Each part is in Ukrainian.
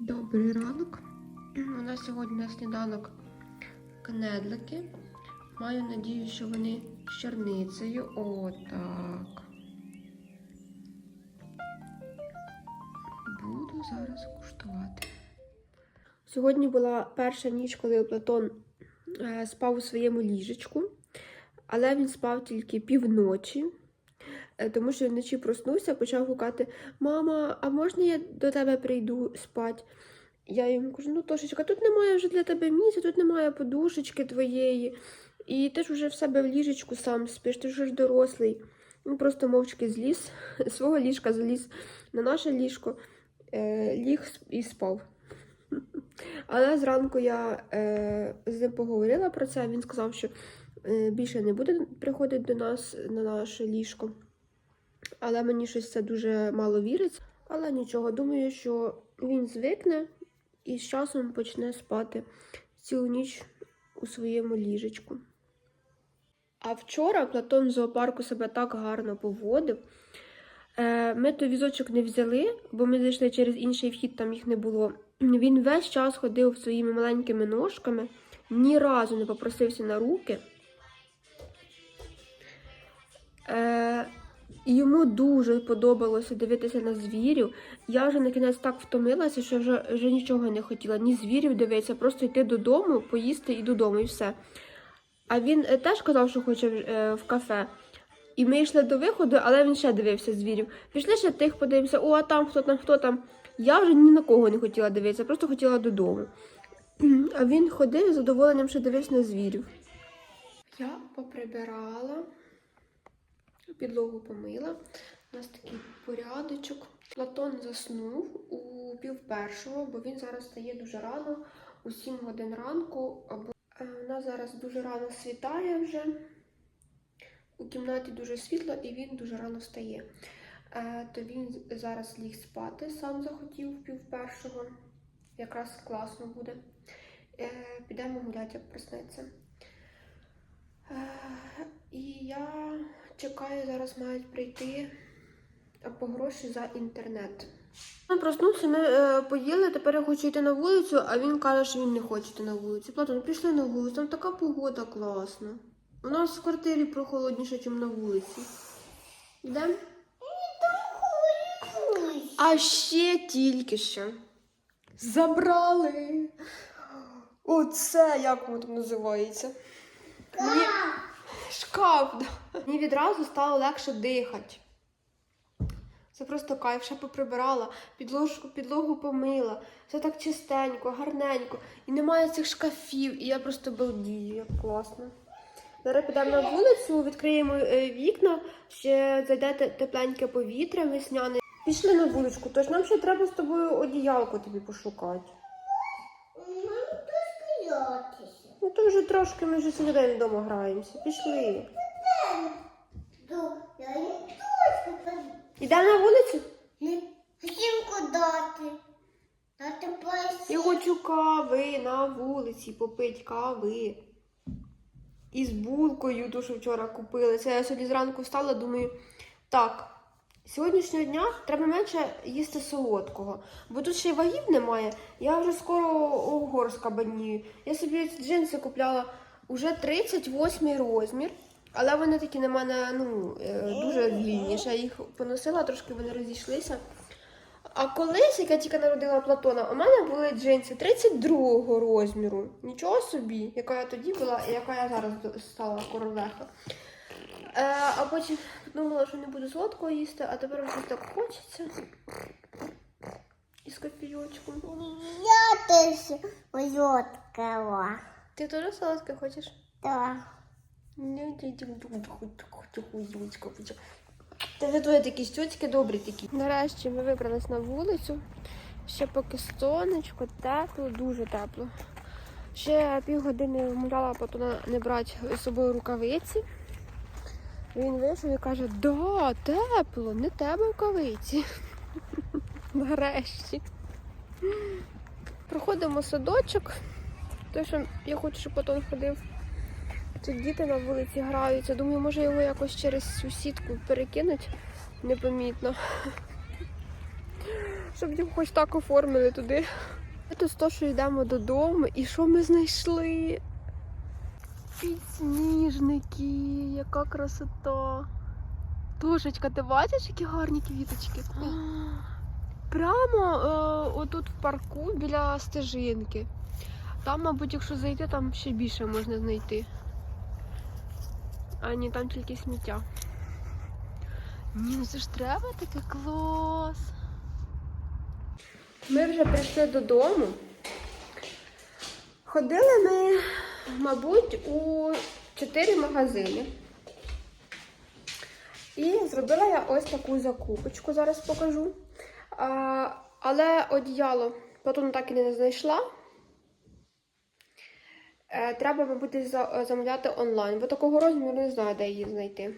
Добрий ранок. У нас сьогодні на сніданок кнедлики. Маю надію, що вони з чорницею. Отак. Буду зараз куштувати. Сьогодні була перша ніч, коли Платон е, спав у своєму ліжечку, але він спав тільки півночі. Е, Тому що вночі проснувся, почав гукати: Мама, а можна я до тебе прийду спати? Я йому кажу, ну Тошечка, тут немає вже для тебе місця, тут немає подушечки твоєї. І ти ж вже в себе в ліжечку сам спиш, ти ж дорослий. Він просто мовчки зліз, свого ліжка заліз на наше ліжко, е, ліг і спав. Але зранку я е, з ним поговорила про це. Він сказав, що більше не буде приходити до нас на наше ліжко. Але мені щось це дуже мало віриться. Але нічого, думаю, що він звикне і з часом почне спати цілу ніч у своєму ліжечку. А вчора Платон в зоопарку себе так гарно поводив. Е, Ми той візочок не взяли, бо ми зайшли через інший вхід, там їх не було. Він весь час ходив своїми маленькими ножками, ні разу не попросився на руки. І йому дуже подобалося дивитися на звірів. Я вже на кінець так втомилася, що вже, вже нічого не хотіла. Ні звірів дивитися, просто йти додому, поїсти і додому, і все. А він е, теж казав, що хоче е, в кафе. І ми йшли до виходу, але він ще дивився звірів. Пішли ще тих, подивимося, о, а там хто там, хто там. Я вже ні на кого не хотіла дивитися, просто хотіла додому. А він ходив з задоволенням, що дивився на звірів. Я поприбирала, підлогу помила. У нас такий порядочок. Платон заснув у пів першого, бо він зараз стає дуже рано, у 7 годин ранку. Або Е, у зараз дуже рано світає вже. У кімнаті дуже світло і він дуже рано встає. Е, то він зараз ліг спати, сам захотів пів першого. Якраз класно буде. Е, підемо гуляти, як проснеться. Чекаю, зараз мають прийти по гроші за інтернет. Він проснувся, ми е, поїли, тепер я хочу йти на вулицю, а він каже, що він не хоче йти на вулицю. Платон, пішли на вулицю, там така погода класна. У нас в квартирі прохолодніше, ніж на вулиці. Йдемо? А ще тільки що. Забрали. Оце як воно називається? Мені... Шкаф. Мені відразу стало легше дихати. Це просто кайф, ще поприбирала, підложку, підлогу помила, все так чистенько, гарненько. І немає цих шкафів, і я просто балдію, як класно. Зараз підемо на вулицю, відкриємо е, вікна, ще зайде тепленьке повітря весняне. Пішли на вуличку, тож нам ще треба з тобою одіялко тобі пошукати. Ну то вже трошки ми вже сьогодні вдома граємося. Пішли. Йдемо на вулицю? Всім дати. Дати Я хочу кави на вулиці, попити кави. І з булкою, ту, що вчора купили. Це я сьогодні зранку встала, думаю, так, сьогоднішнього дня треба менше їсти солодкого. Бо тут ще й вагів немає. Я вже скоро огорська банію. Я собі джинси купляла уже 38 розмір. Але вони такі на мене ну, е, дуже вільні. Я їх поносила, трошки вони розійшлися. А колись, як я тільки народила Платона, у мене були джинси 32-го розміру. Нічого собі, яка я тоді була і яка я зараз стала королеха. Е, а потім думала, що не буду солодкого їсти, а тепер щось так хочеться. Із кофійочком. Я теж солодкого. Ти теж солодке хочеш? Так. Та ви двоє такі тьотьки добрі такі. Нарешті ми вибрались на вулицю. Ще поки сонечко, тепло, дуже тепло. Ще півгодини вмовляла Платона не брати з собою рукавиці. Він вийшов і каже, да, тепло, не тебе рукавиці. Нарешті. Проходимо садочок. Той, що я хочу, щоб Платон ходив. Тут діти на вулиці граються. Думаю, може його якось через цю сітку перекинуть непомітно. Щоб їм хоч так оформили туди. Ми тут то, що йдемо додому, і що ми знайшли? Підсніжники, яка красота. Тушечка, ти бачиш, які гарні квіточки? Прямо е, отут в парку біля стежинки. Там, мабуть, якщо зайти, там ще більше можна знайти. А ні, там тільки сміття. Ні, ну це ж треба таке клас. Ми вже прийшли додому. Ходили ми, мабуть, у чотири магазини. І зробила я ось таку закупочку, зараз покажу. А, але одіяло потім так і не знайшла. Е, треба, мабуть, за- замовляти онлайн, бо такого розміру не знаю, де її знайти.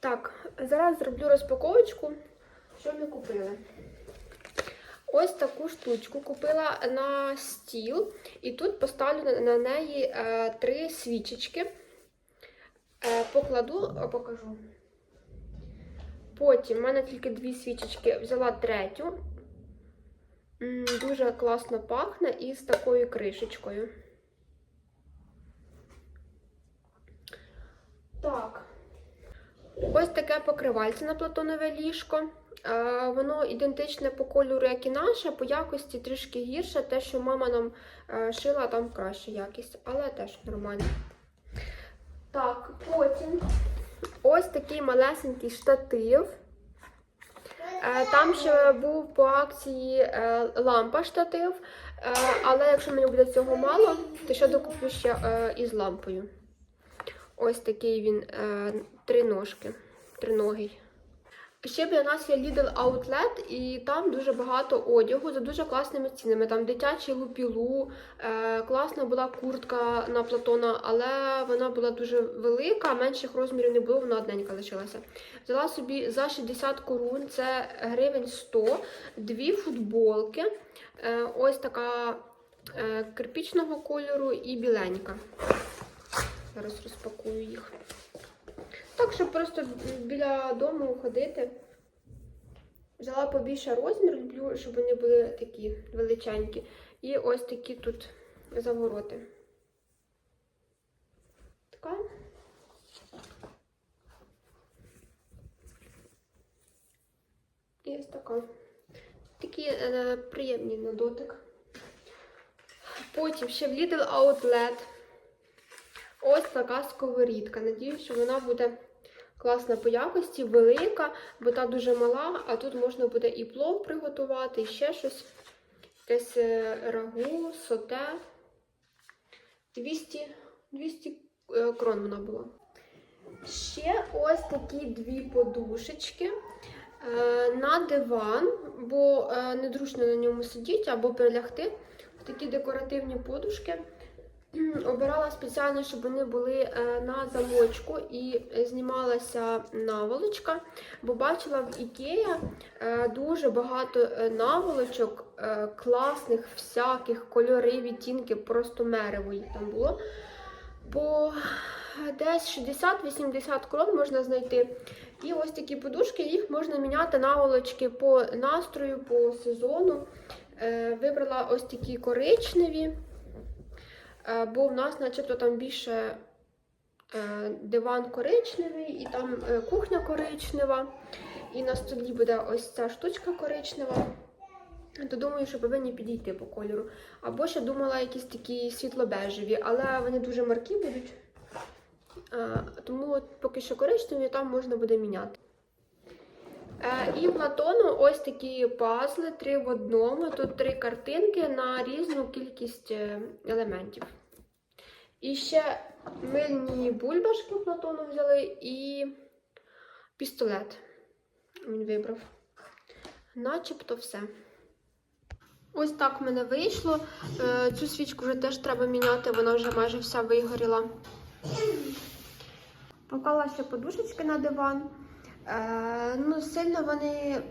Так, зараз зроблю розпаковочку, що ми купили. Ось таку штучку купила на стіл, і тут поставлю на- на неї е, три свічечки. Е, покладу, е, покажу. Потім в мене тільки дві свічечки, взяла третю. Дуже класно пахне і з такою кришечкою. Так. Ось таке покривальце на платонове ліжко. Е, Воно ідентичне по кольору, як і наше, по якості трішки гірше. Те, що мама нам шила, там краща якість, але теж нормально. Так, потім ось такий малесенький штатив. Е, Там ще був по акції е, лампа штатив, е, але якщо мені буде цього мало, то ще докуплю ще із лампою. Ось такий він три ножки, триногий. Ще біля нас є Lidl Outlet, і там дуже багато одягу за дуже класними цінами. Там дитячий лупілу, е, класна була куртка на Платона, але вона була дуже велика, менших розмірів не було, вона одненька лишилася. Взяла собі за 60 корун, це гривень 100, дві футболки, е, ось така е, кирпічного кольору і біленька. Зараз розпакую їх. Так, щоб просто біля дому ходити. Взяла побільше розмір, люблю, щоб вони були такі величенькі. І ось такі тут завороти. Така. І ось така. Такі е, приємні на дотик. Потім ще в Lidl Outlet. Ось така сковорідка. Надіюсь, що вона буде класна по якості, велика, бо та дуже мала, а тут можна буде і плов приготувати, і ще щось. Якесь е, рагу, соте. 200, 200 е, крон вона була. Ще ось такі дві подушечки е, на диван, бо незручно на ньому сидіти або прилягти. Такі декоративні подушки. Обирала спеціально, щоб вони були е, на замочку і знімалася наволочка, бо бачила в Ікея е, дуже багато е, наволочок, е, класних, всяких кольори, відтінків, просто мерево їх там було. По десь 60-80 крон можна знайти. І ось такі подушки, їх можна міняти наволочки по настрою, по сезону. Е, Вибрала ось такі коричневі. Е, бо в нас, начебто, там більше е, диван коричневий, і там е, кухня коричнева, і на столі буде ось ця штучка коричнева. То думаю, що повинні підійти по кольору. Або ще думала якісь такі світло-бежеві, але вони дуже маркі будуть. Тому поки що коричневі, там можна буде міняти. І Платону ось такі пазли, три в одному. Тут три картинки на різну кількість елементів. І ще мильні бульбашки Платону взяли і пістолет. Він вибрав. Начебто все. Ось так в мене вийшло. Е, Цю свічку вже теж треба міняти, вона вже майже вся вигоріла. Поклала ще подушечки на диван. Е, ну, сильно вони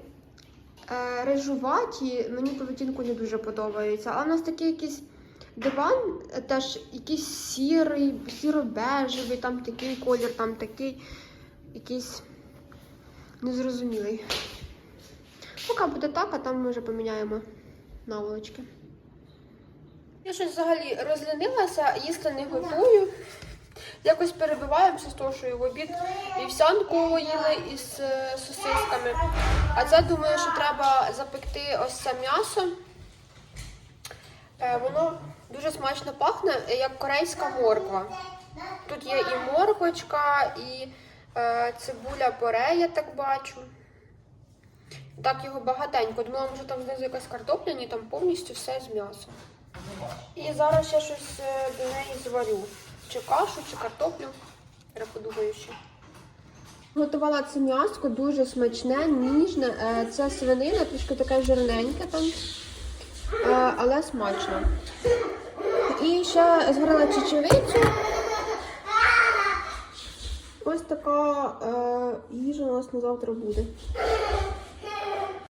е, рижуваті, мені по відтінку не дуже подобаються. А у нас такий якийсь диван, е, теж якийсь сірий, сіро-бежевий, там такий колір, там такий якийсь незрозумілий. Поки буде так, а там ми вже поміняємо наволочки. Я щось взагалі розлінилася, їсти не готую. Якось перебиваємося з того, що і в обід вівсянку їли із е, сосисками. А це думаю, що треба запекти ось це м'ясо. Е, Воно дуже смачно пахне, як корейська морква. Тут є і морквочка, і е, цибуля поре, я так бачу. Так його багатенько. Думала, може там знизу якась картопля, ні, там повністю все з м'ясом. І зараз ще щось е, до неї зварю. Чи кашу, чи картоплю. Зараз подумаю ще. Готувала це м'яско, дуже смачне, ніжне. Це свинина, трішки таке жирненьке там, е, але смачно. І ще зварила чечевицю. Ось така е, їжа у нас на завтра буде.